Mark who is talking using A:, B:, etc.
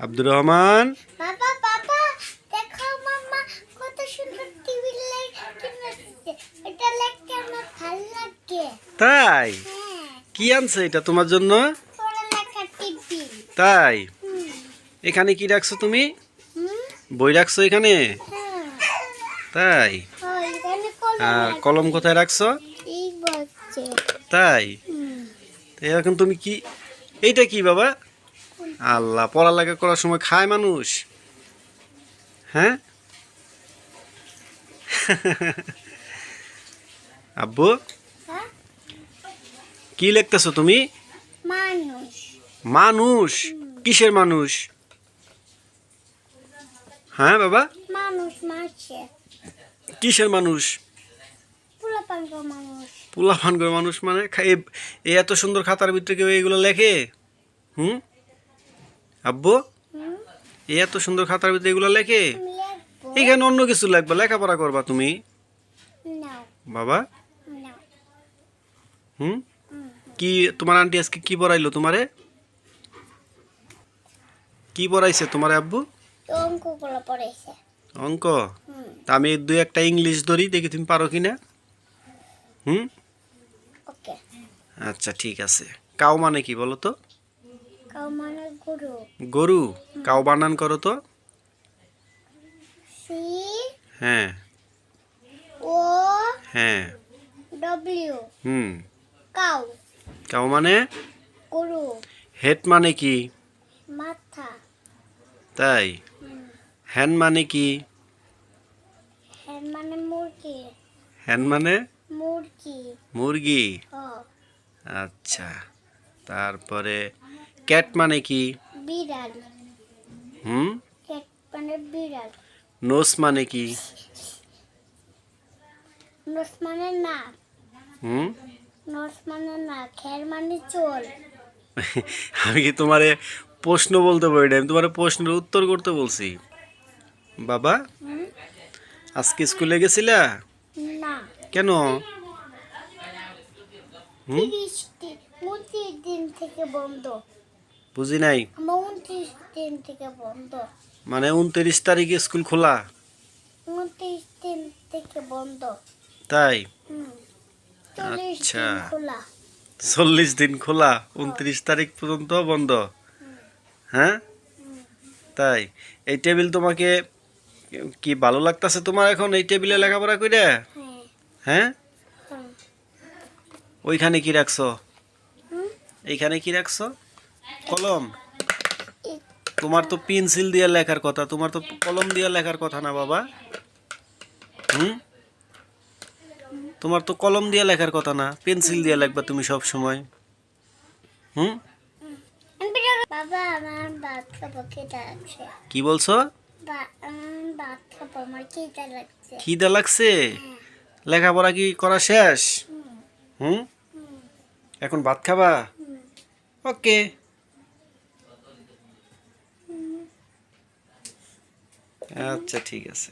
A: আব্দুর রহমান।
B: বাবা বাবা দেখো মাম্মা কত সুন্দর টিভি এটা লাগতে আমার ভালো লাগে।
A: তাই?
B: হ্যাঁ।
A: কি আনছে এটা তোমার জন্য? তাই? এখানে কি রাখছো তুমি? বই রাখছো এখানে?
B: হ্যাঁ।
A: তাই?
B: কলম
A: আর কলম কোথায় রাখছো? তাই? এখন তুমি কি এইটা কি বাবা? আল্লাহ পড়ালেখা করার সময় খায় মানুষ। হ্যাঁ? আব্বু?
B: হ্যাঁ?
A: কি লিখতেছো তুমি?
B: মানুষ।
A: কিসের মানুষ? হ্যাঁ বাবা? কিসের মানুষ? পোলাপান করে মানুষ মানে এত সুন্দর খাতার ভিতরে কেউ এগুলো লেখে? হুম? আব্বু?
B: হুম
A: এ এত সুন্দর খাতার ভিতরে এগুলো লেখে? এখানে অন্য কিছু লাগবে লেখাপড়া করবা তুমি? বাবা? হুম? কি তোমার আন্টি আজকে কি পড়াইলো তোমারে? কি পড়াইছে তোমার আব্বু? অঙ্ক তা আমি দুই একটা ইংলিশ ধরি দেখি তুমি পারো কি না হুম আচ্ছা ঠিক আছে। কাউ মানে কি বলো তো?
B: গুরু।
A: কাউ বানান করো তো। হ্যাঁ।
B: ও
A: হ্যাঁ।
B: ডব্লিউ।
A: হুম।
B: কাউ।
A: কাউ মানে?
B: গরু।
A: হেড মানে কি?
B: মাথা।
A: তাই? হ্যান মানে কি?
B: হ্যাঁ মানে মুরগি।
A: হ্যান মানে?
B: মুরগি।
A: মুরগি। আচ্ছা। তারপরে ক্যাট মানে কি?
B: বিড়াল।
A: হুম?
B: ক্যাট মানে বিড়াল।
A: নোস মানে কি?
B: নস মানে না
A: হুম?
B: নস মানে না খের মানে চোল।
A: আমি কি তোমারে প্রশ্ন বলতে পারি না আমি তোমার প্রশ্নের উত্তর করতে বলছি। বাবা আজকে স্কুলে গেছিলা?
B: না।
A: কেন? হুম?
B: তিরিশ দিন উনত্রিশ দিন থেকে বন্ধ।
A: বুঝি নাই? মানে উনত্রিশ তারিখে স্কুল খোলা? তাই? আচ্ছা। চল্লিশ দিন খোলা উনত্রিশ তারিখ পর্যন্ত বন্ধ? হ্যাঁ? তাই? এই টেবিল তোমাকে কি ভালো লাগতাছে তোমার এখন এই টেবিলে লেখাপড়া করে
B: হ্যাঁ।
A: হ্যাঁ? ওইখানে কি রাখছো? এইখানে কি রাখছো? কলম? তোমার তো পেন্সিল দিয়ে লেখার কথা তোমার তো কলম দিয়ে লেখার কথা না বাবা। হুম? তোমার তো কলম দিয়ে লেখার কথা না পেন্সিল দিয়ে লেখবা তুমি সব সময়। হুম? কি বলছো?
B: খেতে লাগছে?
A: লাগছে? লেখাপড়া কি করা শেষ? হুম। এখন ভাত খাবা? ওকে। আচ্ছা ঠিক আছে।